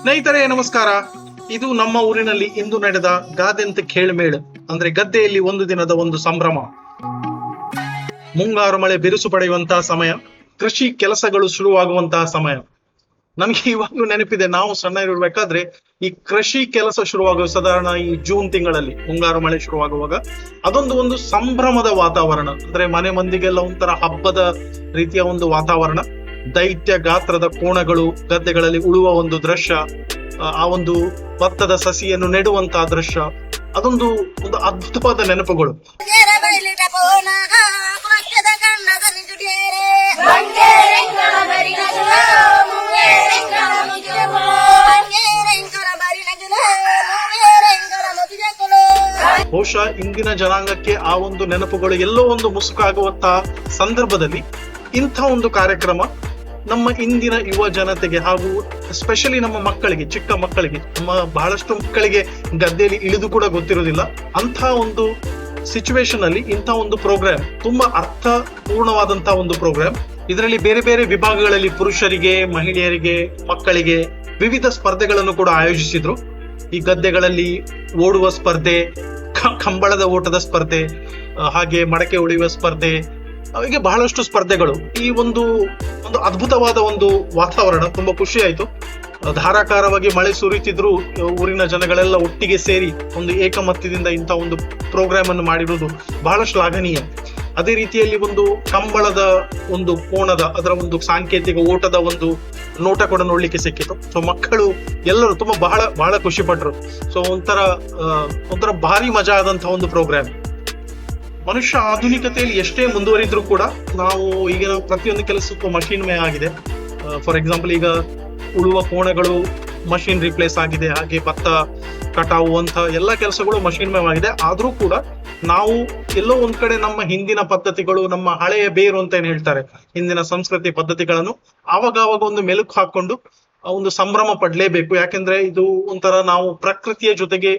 ಸ್ನೇಹಿತರೆ, ನಮಸ್ಕಾರ. ಇದು ನಮ್ಮ ಊರಿನಲ್ಲಿ ಇಂದು ನಡೆದ ಗಾದೆಂತ ಕೇಳ್ಮೇಳ, ಅಂದ್ರೆ ಗದ್ದೆಯಲ್ಲಿ ಒಂದು ದಿನದ ಒಂದು ಸಂಭ್ರಮ. ಮುಂಗಾರು ಮಳೆ ಬಿರುಸು ಪಡೆಯುವಂತಹ ಸಮಯ, ಕೃಷಿ ಕೆಲಸಗಳು ಶುರುವಾಗುವಂತಹ ಸಮಯ. ನಮಗೆ ಇವಾಗಲೂ ನೆನಪಿದೆ, ನಾವು ಸಣ್ಣ ಇರಬೇಕಾದ್ರೆ ಈ ಕೃಷಿ ಕೆಲಸ ಶುರುವಾಗುವ, ಸಾಧಾರಣ ಈ ಜೂನ್ ತಿಂಗಳಲ್ಲಿ ಮುಂಗಾರು ಮಳೆ ಶುರುವಾಗುವಾಗ ಅದೊಂದು ಒಂದು ಸಂಭ್ರಮದ ವಾತಾವರಣ. ಅಂದ್ರೆ ಮನೆ ಮಂದಿಗೆಲ್ಲ ಒಂಥರ ಹಬ್ಬದ ರೀತಿಯ ಒಂದು ವಾತಾವರಣ. ದೈತ್ಯ ಗಾತ್ರದ ಕೋಣಗಳು ಗದ್ದೆಗಳಲ್ಲಿ ಉಳುವ ಒಂದು ದೃಶ್ಯ ಆ, ಒಂದು ಭತ್ತದ ಸಸಿಯನ್ನು ನೆಡುವಂತಹ ದೃಶ್ಯ ಅದೊಂದು ಒಂದು ಅದ್ಭುತವಾದ ನೆನಪುಗಳು. ಬಹುಶಃ ಇಂದಿನ ಜನಾಂಗಕ್ಕೆ ಆ ಒಂದು ನೆನಪುಗಳು ಎಲ್ಲೋ ಒಂದು ಮುಸುಕಾಗುವಂತಹ ಸಂದರ್ಭದಲ್ಲಿ ಇಂಥ ಒಂದು ಕಾರ್ಯಕ್ರಮ ನಮ್ಮ ಇಂದಿನ ಯುವ ಜನತೆಗೆ ಹಾಗೂ ಎಸ್ಪೆಷಲಿ ನಮ್ಮ ಮಕ್ಕಳಿಗೆ, ಚಿಕ್ಕ ಮಕ್ಕಳಿಗೆ, ನಮ್ಮ ಬಹಳಷ್ಟು ಮಕ್ಕಳಿಗೆ ಗದ್ದೆಯಲ್ಲಿ ಇಳಿದು ಕೂಡ ಗೊತ್ತಿರೋದಿಲ್ಲ ಅಂಥ ಒಂದು ಸಿಚುವೇಶನ್ ಅಲ್ಲಿ ಇಂಥ ಒಂದು ಪ್ರೋಗ್ರಾಮ್ ತುಂಬಾ ಅರ್ಥಪೂರ್ಣವಾದಂತಹ ಒಂದು ಪ್ರೋಗ್ರಾಮ್ ಇದರಲ್ಲಿ ಬೇರೆ ಬೇರೆ ವಿಭಾಗಗಳಲ್ಲಿ ಪುರುಷರಿಗೆ, ಮಹಿಳೆಯರಿಗೆ, ಮಕ್ಕಳಿಗೆ ವಿವಿಧ ಸ್ಪರ್ಧೆಗಳನ್ನು ಕೂಡ ಆಯೋಜಿಸಿದ್ರು. ಈ ಗದ್ದೆಗಳಲ್ಲಿ ಓಡುವ ಸ್ಪರ್ಧೆ ಕಂಬಳದ ಓಟದ ಸ್ಪರ್ಧೆ, ಹಾಗೆ ಮಡಕೆ ಉಳಿಯುವ ಸ್ಪರ್ಧೆ ಹೀಗೆ ಬಹಳಷ್ಟು ಸ್ಪರ್ಧೆಗಳು. ಈ ಒಂದು ಒಂದು ಅದ್ಭುತವಾದ ಒಂದು ವಾತಾವರಣ ತುಂಬಾ ಖುಷಿ ಆಯ್ತು. ಧಾರಾಕಾರವಾಗಿ ಮಳೆ ಸುರಿತಿದ್ರು ಊರಿನ ಜನಗಳೆಲ್ಲ ಒಟ್ಟಿಗೆ ಸೇರಿ ಒಂದು ಏಕಮತ್ಯದಿಂದ ಇಂಥ ಒಂದು ಪ್ರೋಗ್ರಾಮ್ ಅನ್ನು ಮಾಡಿರುವುದು ಬಹಳ ಶ್ಲಾಘನೀಯ ಅದೇ ರೀತಿಯಲ್ಲಿ ಒಂದು ಕಂಬಳದ ಒಂದು ಕೋಣದ, ಅದರ ಒಂದು ಸಾಂಕೇತಿಕ ಓಟದ ಒಂದು ನೋಟ ಕೂಡ ನೋಡ್ಲಿಕ್ಕೆ ಸಿಕ್ಕಿತು. ಸೊ ಮಕ್ಕಳು ಎಲ್ಲರೂ ತುಂಬಾ ಬಹಳ ಬಹಳ ಖುಷಿ ಪಟ್ರು. ಸೊ ಒಂಥರ ಒಂಥರ ಭಾರಿ ಮಜಾ ಆದಂತಹ ಒಂದು ಪ್ರೋಗ್ರಾಮ್ ಮನುಷ್ಯ ಆಧುನಿಕತೆಯಲ್ಲಿ ಎಷ್ಟೇ ಮುಂದುವರಿದ್ರು ಕೂಡ ನಾವು ಈಗ ಪ್ರತಿಯೊಂದು ಕೆಲಸಕ್ಕೂ ಮಷೀನ್ ಮೇ ಆಗಿದೆ. ಫಾರ್ ಎಕ್ಸಾಂಪಲ್ ಈಗ ಉಳುವ ಕೋಣಗಳು ಮಷೀನ್ ರಿಪ್ಲೇಸ್ ಆಗಿದೆ. ಹಾಗೆ ಭತ್ತ, ಕಟಾವು ಅಂತ ಎಲ್ಲ ಕೆಲಸಗಳು ಮಷೀನ್ ಆಗಿದೆ. ಆದ್ರೂ ಕೂಡ ನಾವು ಎಲ್ಲೋ ಒಂದ್ ಕಡೆ ನಮ್ಮ ಹಿಂದಿನ ಪದ್ಧತಿಗಳು, ನಮ್ಮ ಹಳೆಯ ಬೇರು ಅಂತ ಏನ್ ಹೇಳ್ತಾರೆ? ಹಿಂದಿನ ಸಂಸ್ಕೃತಿ ಪದ್ಧತಿಗಳನ್ನು ಆವಾಗ ಆವಾಗ ಒಂದು ಮೆಲುಕು ಹಾಕೊಂಡು ಒಂದು ಸಂಭ್ರಮ ಪಡ್ಲೇಬೇಕು. ಯಾಕೆಂದ್ರೆ ಇದು ಒಂಥರ ನಾವು ಪ್ರಕೃತಿಯ ಜೊತೆಗೆ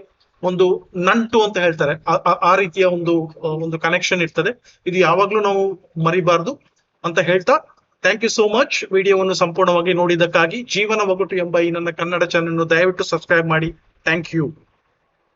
ಒಂದು ನಂಟು ಅಂತ ಹೇಳ್ತಾರೆ. ಆ- ರೀತಿಯ ಒಂದು ಒಂದು ಕನೆಕ್ಷನ್ ಇರ್ತದೆ. ಇದು ಯಾವಾಗ್ಲೂ ನಾವು ಮರಿಬಾರ್ದು ಅಂತ ಹೇಳ್ತಾ ಥ್ಯಾಂಕ್ ಯು ಸೋ ಮಚ್ ವಿಡಿಯೋವನ್ನು ಸಂಪೂರ್ಣವಾಗಿ ನೋಡಿದ್ದಕ್ಕಾಗಿ ಜೀವನ ಒಗಟು ಎಂಬ ಈ ನನ್ನ ಕನ್ನಡ ಚಾನೆಲ್ ದಯವಿಟ್ಟು ಸಬ್ಸ್ಕ್ರೈಬ್ ಮಾಡಿ. Thank you